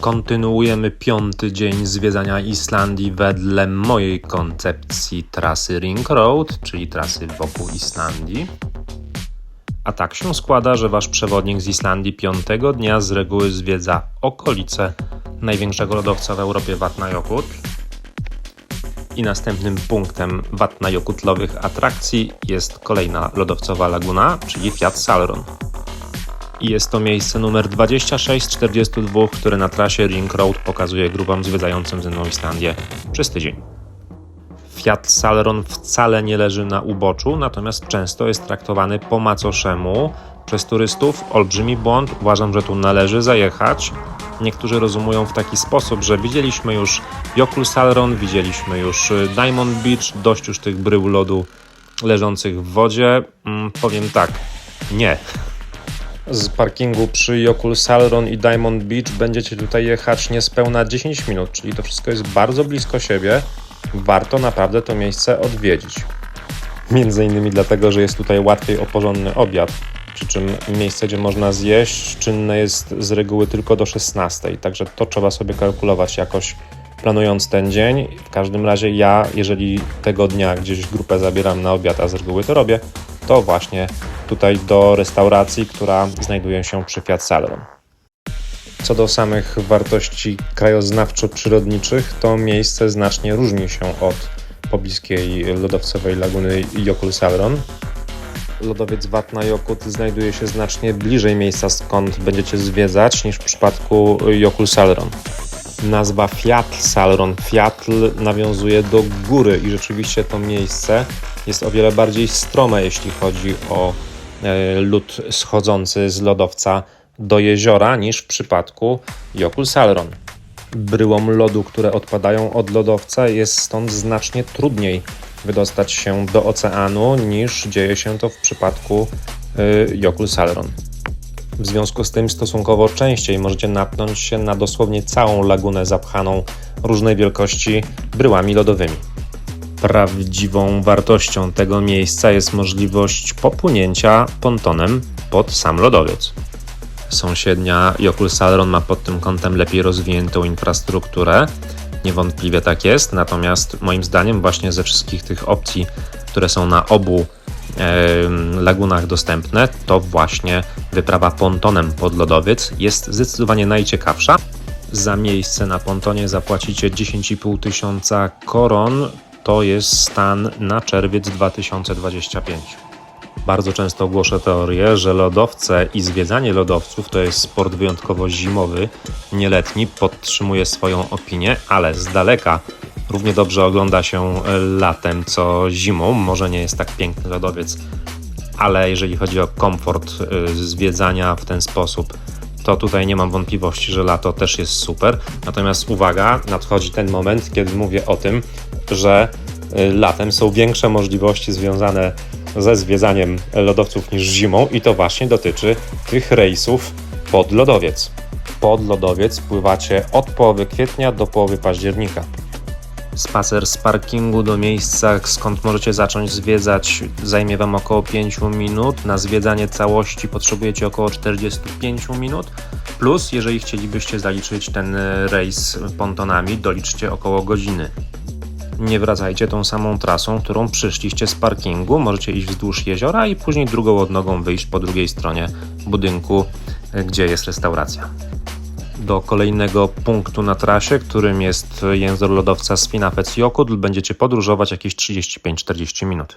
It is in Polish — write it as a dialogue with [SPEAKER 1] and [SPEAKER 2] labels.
[SPEAKER 1] Kontynuujemy piąty dzień zwiedzania Islandii wedle mojej koncepcji trasy Ring Road, czyli trasy wokół Islandii. A tak się składa, że wasz przewodnik z Islandii piątego dnia z reguły zwiedza okolice największego lodowca w Europie Vatnajökull. I następnym punktem Vatnajökullowych atrakcji jest kolejna lodowcowa laguna, czyli Fiat Salron. I jest to miejsce numer 2642, które na trasie Ring Road pokazuje grupom zwiedzającym ze mną Islandię przez tydzień. Fiat Salron wcale nie leży na uboczu, natomiast często jest traktowany po macoszemu przez turystów. Olbrzymi błąd. Uważam, że tu należy zajechać. Niektórzy rozumują w taki sposób, że widzieliśmy już Jokul Salron, widzieliśmy już y, Diamond Beach, dość już tych brył lodu leżących w wodzie. Mm, powiem tak, nie. Z parkingu przy Jokul Salron i Diamond Beach będziecie tutaj jechać niespełna 10 minut, czyli to wszystko jest bardzo blisko siebie. Warto naprawdę to miejsce odwiedzić. Między innymi dlatego, że jest tutaj łatwiej o porządny obiad. Przy czym miejsce, gdzie można zjeść, czynne jest z reguły tylko do 16, także to trzeba sobie kalkulować jakoś planując ten dzień. W każdym razie ja, jeżeli tego dnia gdzieś grupę zabieram na obiad, a z reguły to robię, to właśnie tutaj do restauracji, która znajduje się przy Fiat Salron. Co do samych wartości krajoznawczo-przyrodniczych, to miejsce znacznie różni się od pobliskiej lodowcowej laguny Jokul Salron. Lodowiec Vatnajökull znajduje się znacznie bliżej miejsca, skąd będziecie zwiedzać, niż w przypadku Jokul Salron. Nazwa Fiat Salron, Fiatl nawiązuje do góry i rzeczywiście to miejsce jest o wiele bardziej strome, jeśli chodzi o e, lód schodzący z lodowca do jeziora niż w przypadku Jokul Salron. Bryłom lodu, które odpadają od lodowca, jest stąd znacznie trudniej wydostać się do oceanu niż dzieje się to w przypadku y, Jokul Salron. W związku z tym stosunkowo częściej możecie natknąć się na dosłownie całą lagunę zapchaną różnej wielkości bryłami lodowymi. Prawdziwą wartością tego miejsca jest możliwość popłynięcia pontonem pod sam lodowiec. Sąsiednia Jokul Salron ma pod tym kątem lepiej rozwiniętą infrastrukturę. Niewątpliwie tak jest, natomiast moim zdaniem właśnie ze wszystkich tych opcji, które są na obu lagunach dostępne, to właśnie wyprawa pontonem pod lodowiec jest zdecydowanie najciekawsza. Za miejsce na pontonie zapłacicie 10,5 tysiąca koron. To jest stan na czerwiec 2025. Bardzo często głoszę teorię, że lodowce i zwiedzanie lodowców to jest sport wyjątkowo zimowy, nieletni, podtrzymuję swoją opinię, ale z daleka równie dobrze ogląda się latem co zimą. Może nie jest tak piękny lodowiec, ale jeżeli chodzi o komfort y, zwiedzania w ten sposób, to tutaj nie mam wątpliwości, że lato też jest super. Natomiast uwaga, nadchodzi ten moment, kiedy mówię o tym, że y, latem są większe możliwości związane ze zwiedzaniem lodowców niż zimą i to właśnie dotyczy tych rejsów pod lodowiec. Pod lodowiec pływacie od połowy kwietnia do połowy października. Spacer z parkingu do miejsca, skąd możecie zacząć zwiedzać, zajmie Wam około 5 minut. Na zwiedzanie całości potrzebujecie około 45 minut. Plus, jeżeli chcielibyście zaliczyć ten rejs pontonami, doliczcie około godziny nie wracajcie tą samą trasą, którą przyszliście z parkingu. Możecie iść wzdłuż jeziora i później drugą odnogą wyjść po drugiej stronie budynku, gdzie jest restauracja. Do kolejnego punktu na trasie, którym jest język lodowca Spinafec Jokudl, będziecie podróżować jakieś 35-40 minut.